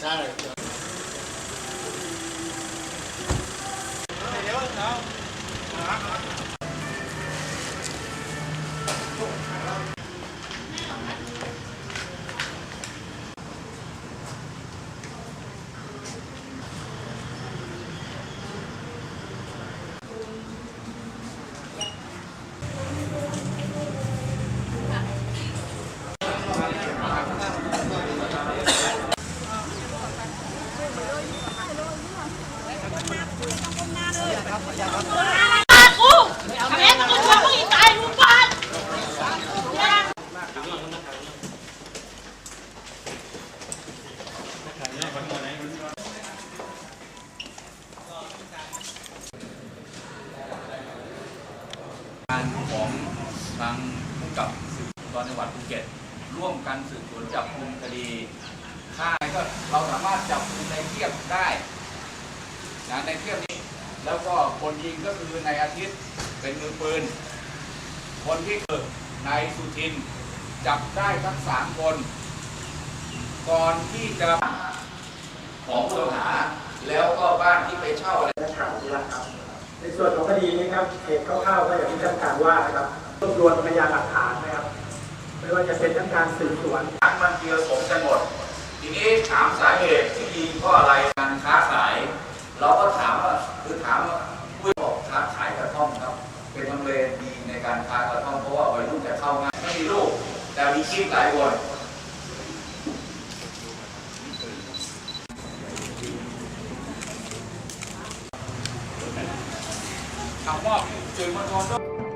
잘 알죠. การของทางผู้กับสืบสวนจังหวัดภูเก็ต ร่วมกันสืบสวนจับกุมคดีฆ่าก็เราสามารถจับกุมในเทียบได้นะในเทียบนี้ แล้วก็คนยิงก็คือในายอาทิตย์เป็นมือปืน คนที่เกิดนายสุทิน จับได้ทั้งสามคน ก่อนที่จะของผู้ต้องหา แล้วก็บ้านที่ไปเช่าอะไรนักข่าวที่รักครับ ในส่วนของคดีนี้ครับเหตุคร่าวๆก็อย่างที่ท่านการว่านะครับรวบรวมพยานหลักฐานนะครับ ไม่ว่าจะเป็นทั้งการสืบสวนทั้งมันเจือสมกันหมด ทีนี้ถามสาเหตุที่ยิงเพราะอะไรการค้าขาย เราก็ถามว่า แต่มีกิ๊กหลายคนคำว่าสื่อมวลชน